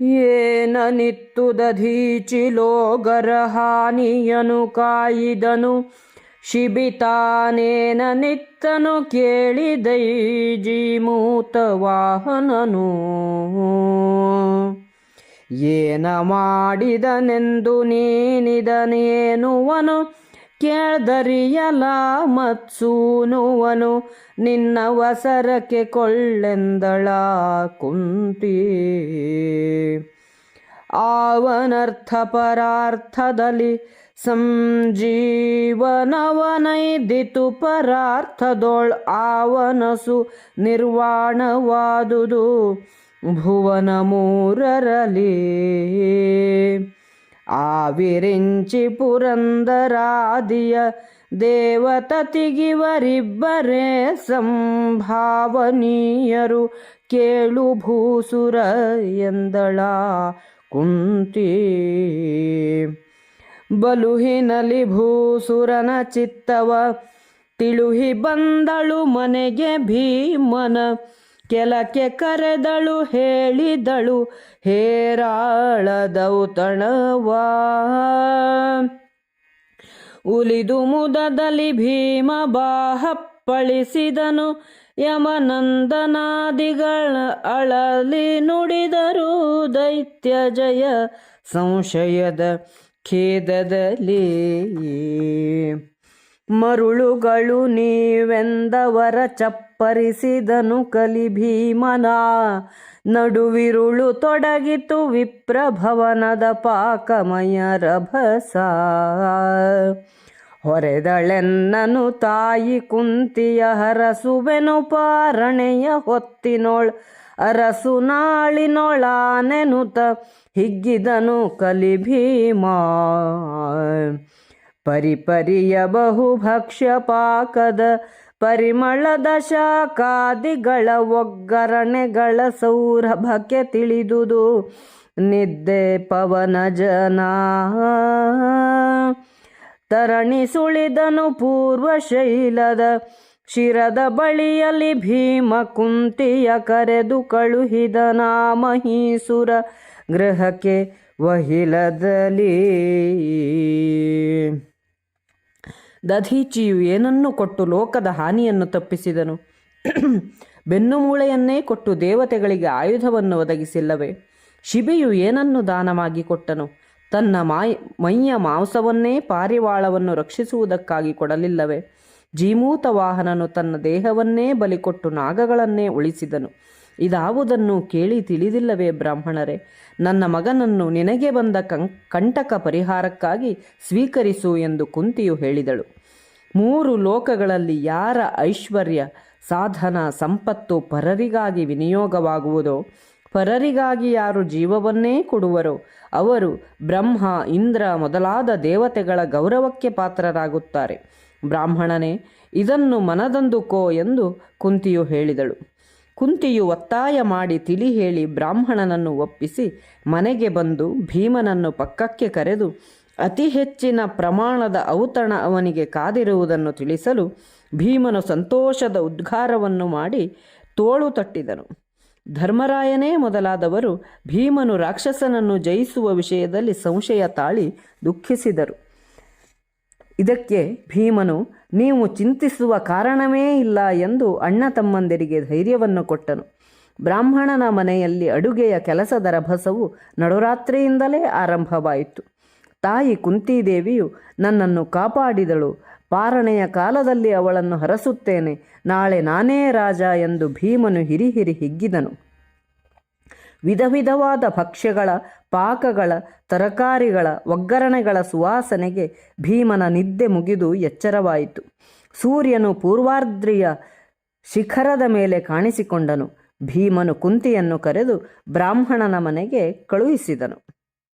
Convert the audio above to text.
ಏನನಿತ್ತು ದಧೀಚಿಲೋಗರ ಹಾನಿಯನು ಕಾಯಿದನು ಶಿಬಿತಾನೇನ ನಿತ್ತನು ಕೇಳಿದೈ ಜೀಮೂತ ವಾಹನನು. ಏನ ಮಾಡಿದನೆಂದು ನೀನಿದನೇನುವನು ಕೇಳ್ದರಿಯಲ ಮತ್ಸೂನುವನು ನಿನ್ನ ವಸರಕ್ಕೆ ಕೊಳ್ಳೆಂದಳ ಕುಂತಿ. ಆವನರ್ಥ ಪರಾರ್ಥದಲ್ಲಿ ಸಂಜೀವನವನೈದಿತು ಪರಾರ್ಥದೊಳ್ ಆವನಸು ನಿರ್ವಾಣವಾದುದು ಭುವನ ಮೂರರಲಿ ಆವಿರಿಂಚಿ ಪುರಂದರಾದಿಯ ದೇವತತಿಗಿವರಿಬ್ಬರೇ ಸಂಭಾವನೀಯರು ಕೇಳು ಭೂಸುರ ಎಂದಳ ಕುಂತಿ. ಬಲುಹಿನಲಿ ಭೂಸುರನ ಚಿತ್ತವ ತಿಳುಹಿ ಬಂದಳು ಮನೆಗೆ ಭೀಮನ ಕೆಲಕ್ಕೆ ಕರೆದಳು, ಹೇಳಿದಳು ಹೇರಾಳದೌತಣವಾ ಉಲಿದು ಮುದದಲ್ಲಿ ಭೀಮ ಬಾಹಪ್ಪಳಿಸಿದನು, ಯಮನಂದನಾದಿಗಳ ಅಳಲಿ ನುಡಿದರು ದೈತ್ಯ ಜಯ ಸಂಶಯದ ಖೇದದಲ್ಲಿ. ಮರುಳುಗಳು ನೀವೆಂದವರ ಚಪ್ಪರಿಸಿದನು ಕಲಿ ಭೀಮನ. ನಡುವಿರುಳು ತೊಡಗಿತು ವಿಪ್ರಭವನದ ಪಾಕಮಯ ರಭಸ ಹೊರೆದಳೆನ್ನನು ತಾಯಿ ಕುಂತಿಯ ಹರಸುವೆನು ಪಾರಣೆಯ ಹೊತ್ತಿನೋಳ್, ಅರಸು ನಾಳಿನೊಳಾನೆನುತ ಹಿಗ್ಗಿದನು ಕಲಿ ಭೀಮ. ಪರಿಪರಿಯ ಬಹುಭಕ್ಷ್ಯ ಪಾಕದ ಪರಿಮಳದ ಶಾಖಾದಿಗಳ ಒಗ್ಗರಣೆಗಳ ಸೌರಭಕ್ಕೆ ತಿಳಿದುದು. ನಿದ್ದೆ ಪವನ ಜನ. ತರಣಿ ಸುಳಿದನು ಪೂರ್ವ ಶೈಲದ ಶಿರದ ಬಳಿಯಲ್ಲಿ ಭೀಮ ಕುಂತಿಯ ಕರೆದು ಕಳುಹಿದ ಮಹೀಸುರ ಗೃಹಕ್ಕೆ ವಹಿಲದಲ್ಲಿ ದಧೀಚಿಯು ಏನನ್ನು ಕೊಟ್ಟು ಲೋಕದ ಹಾನಿಯನ್ನು ತಪ್ಪಿಸಿದನು? ಬೆನ್ನು ಮೂಳೆಯನ್ನೇ ಕೊಟ್ಟು ದೇವತೆಗಳಿಗೆ ಆಯುಧವನ್ನು ಒದಗಿಸಿಲ್ಲವೆ? ಶಿಬಿಯು ಏನನ್ನು ದಾನವಾಗಿ ಕೊಟ್ಟನು? ತನ್ನ ಮಾಯ, ಮೈಯ ಮಾಂಸವನ್ನೇ ಪಾರಿವಾಳವನ್ನು ರಕ್ಷಿಸುವುದಕ್ಕಾಗಿ ಕೊಡಲಿಲ್ಲವೇ? ಜೀಮೂತ ವಾಹನನು ತನ್ನ ದೇಹವನ್ನೇ ಬಲಿಕೊಟ್ಟು ನಾಗಗಳನ್ನೇ ಉಳಿಸಿದನು. ಇದಾವುದನ್ನು ಕೇಳಿ ತಿಳಿದಿಲ್ಲವೇ ಬ್ರಾಹ್ಮಣರೇ? ನನ್ನ ಮಗನನ್ನು ನಿನಗೆ ಬಂದ ಕಂ ಕಂಟಕ ಪರಿಹಾರಕ್ಕಾಗಿ ಸ್ವೀಕರಿಸು ಎಂದು ಕುಂತಿಯು ಹೇಳಿದಳು. ಮೂರು ಲೋಕಗಳಲ್ಲಿ ಯಾರ ಐಶ್ವರ್ಯ, ಸಾಧನ, ಸಂಪತ್ತು ಪರರಿಗಾಗಿ ವಿನಿಯೋಗವಾಗುವುದೋ, ಪರರಿಗಾಗಿ ಯಾರು ಜೀವವನ್ನೇ ಕೊಡುವರೋ, ಅವರು ಬ್ರಹ್ಮ, ಇಂದ್ರ ಮೊದಲಾದ ದೇವತೆಗಳ ಗೌರವಕ್ಕೆ ಪಾತ್ರರಾಗುತ್ತಾರೆ. ಬ್ರಾಹ್ಮಣನೇ, ಇದನ್ನು ಮನದಂದುಕೋ ಎಂದು ಕುಂತಿಯು ಹೇಳಿದಳು. ಕುಂತಿಯು ಒತ್ತಾಯ ಮಾಡಿ ತಿಳಿ ಹೇಳಿ ಬ್ರಾಹ್ಮಣನನ್ನು ಒಪ್ಪಿಸಿ ಮನೆಗೆ ಬಂದು ಭೀಮನನ್ನು ಪಕ್ಕಕ್ಕೆ ಕರೆದು ಅತಿ ಹೆಚ್ಚಿನ ಪ್ರಮಾಣದ ಔತಣ ಅವನಿಗೆ ಕಾದಿರುವುದನ್ನು ತಿಳಿಸಲು ಭೀಮನು ಸಂತೋಷದ ಉದ್ಗಾರವನ್ನು ಮಾಡಿ ತೋಳು ತಟ್ಟಿದನು. ಧರ್ಮರಾಯನೇ ಮೊದಲಾದವರು ಭೀಮನು ರಾಕ್ಷಸನನ್ನು ಜಯಿಸುವ ವಿಷಯದಲ್ಲಿ ಸಂಶಯ ತಾಳಿ ದುಃಖಿಸಿದರು. ಇದಕ್ಕೆ ಭೀಮನು, ನೀವು ಚಿಂತಿಸುವ ಕಾರಣವೇ ಇಲ್ಲ ಎಂದು ಅಣ್ಣ ತಮ್ಮಂದಿರಿಗೆ ಧೈರ್ಯವನ್ನು ಕೊಟ್ಟನು. ಬ್ರಾಹ್ಮಣನ ಮನೆಯಲ್ಲಿ ಅಡುಗೆಯ ಕೆಲಸದ ರಭಸವು ನಡುರಾತ್ರಿಯಿಂದಲೇ ಆರಂಭವಾಯಿತು. ತಾಯಿ ಕುಂತಿದೇವಿಯು ನನ್ನನ್ನು ಕಾಪಾಡಿದಳು. ಪಾರಣೆಯ ಕಾಲದಲ್ಲಿ ಅವಳನ್ನು ಹರಸುತ್ತೇನೆ. ನಾಳೆ ನಾನೇ ರಾಜ ಎಂದು ಭೀಮನು ಹಿರಿಹಿರಿ ಹಿರಿ ಹಿಗ್ಗಿದನು. ವಿಧ ವಿಧವಾದ ಭಕ್ಷ್ಯಗಳ, ಪಾಕಗಳ, ತರಕಾರಿಗಳ, ಒಗ್ಗರಣೆಗಳ ಸುವಾಸನೆಗೆ ಭೀಮನ ನಿದ್ದೆ ಮುಗಿದು ಎಚ್ಚರವಾಯಿತು. ಸೂರ್ಯನು ಪೂರ್ವಾರ್ದ್ರಿಯ ಶಿಖರದ ಮೇಲೆ ಕಾಣಿಸಿಕೊಂಡನು. ಭೀಮನು ಕುಂತಿಯನ್ನು ಕರೆದು ಬ್ರಾಹ್ಮಣನ ಮನೆಗೆ ಕಳುಹಿಸಿದನು.